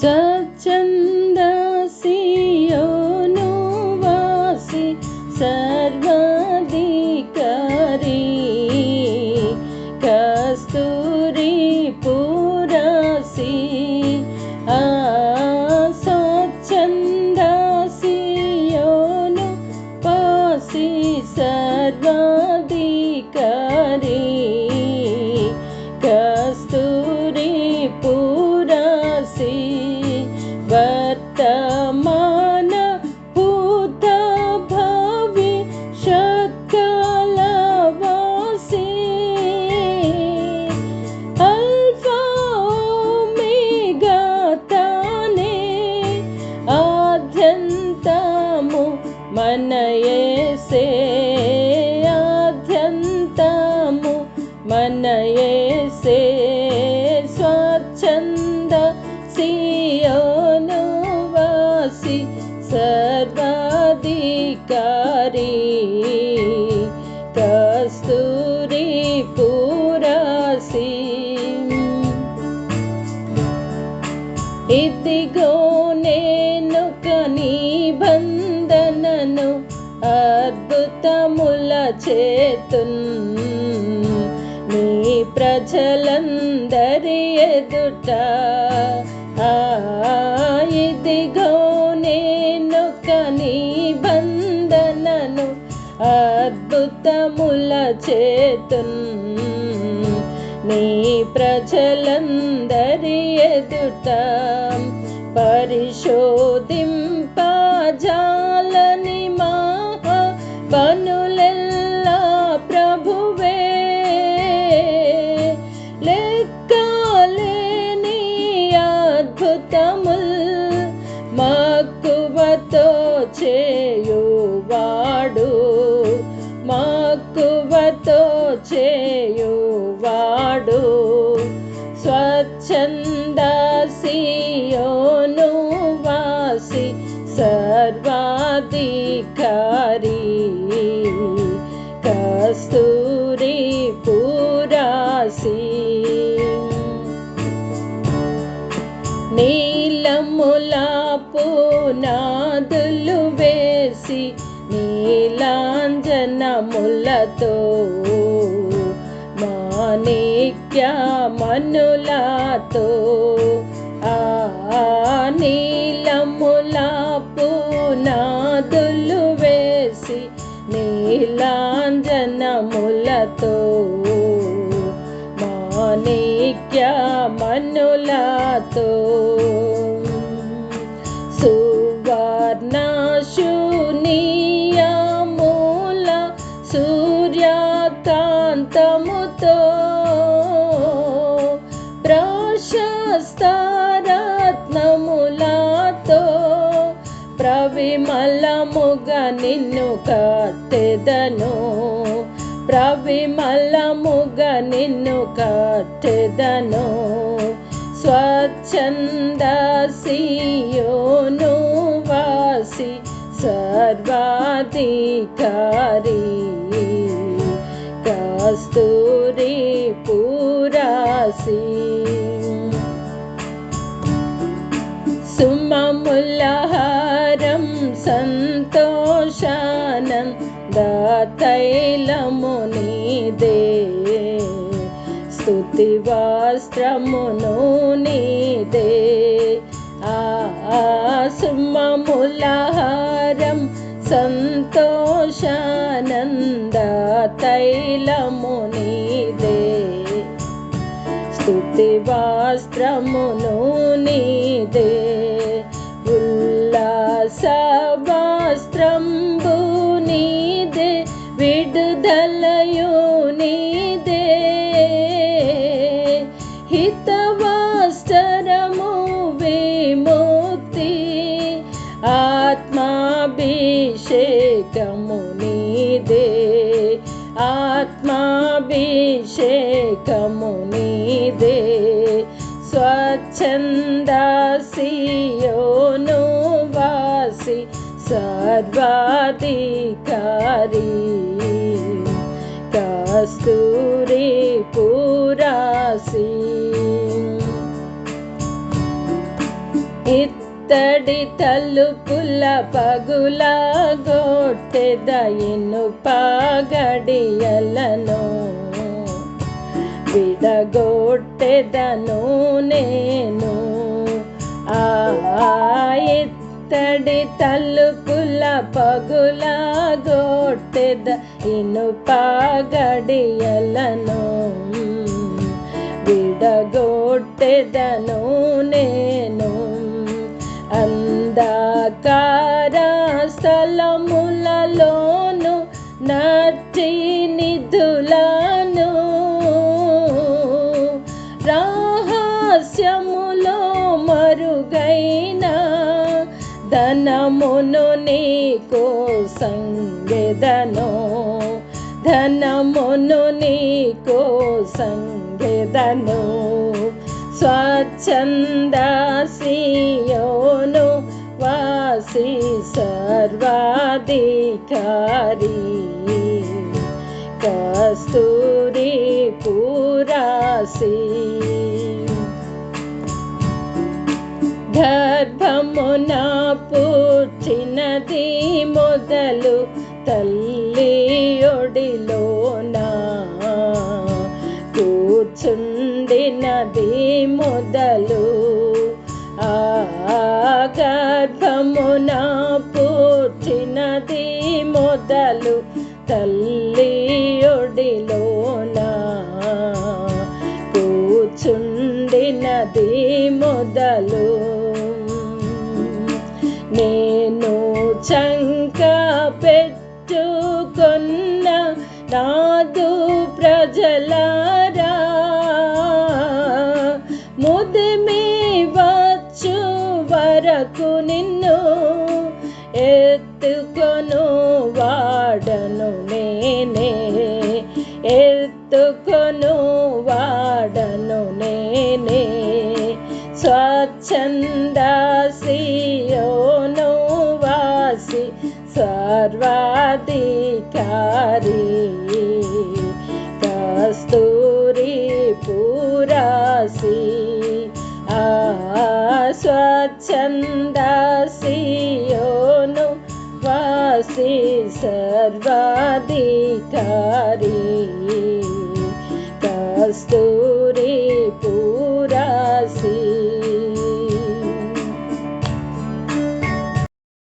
स्वच्छन्दसि सासि सर्ववादि कस्तूरी परासि पशि सर्वाधिकारी। కస్తూరి పురసి. ఇదిగో నేను నిబంధనను అద్భుతముల చేతున్ నీ ప్రజలందరి ఎదుట. ఇదిగో నేను కనీ అద్భుతముల చేతున్ నీ ప్రజలందరి ఎదుట పరిశోధింపజాలని మహా పనులెల్లా మక్కువతో చేయువాడు. స్వచ్ఛంద సియోను వాసి సర్వాధికారి నీలాంజనములతో మాణిక్య మనులతో ఆ నీలముల పునాదులు వేసి నీలాంజనములతో మాణిక్య మనులతో నిన్ను కట్టెదను ప్రవిమలముగ నిన్ను కట్టెదను స్వచ్ఛంద సియోను వాసి సర్వాధికారి కస్తూరి పురాసి సంతోషానంద తైలము నీదే స్తుతి వస్త్రమును నీదే ఆ సుమములహారం సంతోషానంద తైలము నీదే స్తుతి వస్త్రమును నీదే ఉల్లాస వస్త్రంబు लयुनि दे हितवास्तरमु विमुक्ति आत्मा विषेकमुनि दे आत्मा विशेकमुनि दे स्वच्छन् సర్వాధికారి కస్తూరి పురాసి ఇత్తడి తలుపుల పగుల గొట్టెద పాగడియలను విడగొట్టెదను నేను. ఆ ఇత్తడి తల్లుకుల పగుల గోట్టెద గొట్టెద ఇనుపగడియలను విడగొట్టెదను నేను అంధకార స్థలములలోను నచ్చి నిధుల को संवेदनो। धनमुनि को संवेदनु। स्वच्छन्दसि वासि सर्वादिकारी कस्तूरी पुरासि। గర్భమున పూచినది మొదలు తల్లి ఒడిలోనా? కూర్చుండినది మొదలు ఆ గర్భమున పూచినది మొదలు తల్లి ఒడిలోనా? కూర్చుండినది మొదలు చంక పెట్టుకున్న నాదు ప్రజలారా. ముదిమి వచ్చు వరకు నిన్ను ఎత్తుకొను వాడను నేనే. ఎత్తుకొను వాడను నేనే. స్వచ్ఛందా सर्वादिकारी कस्तूरी पूरसि आ स्वच्छन्दसि वासि सर्वाधिकारी। कस्तूरी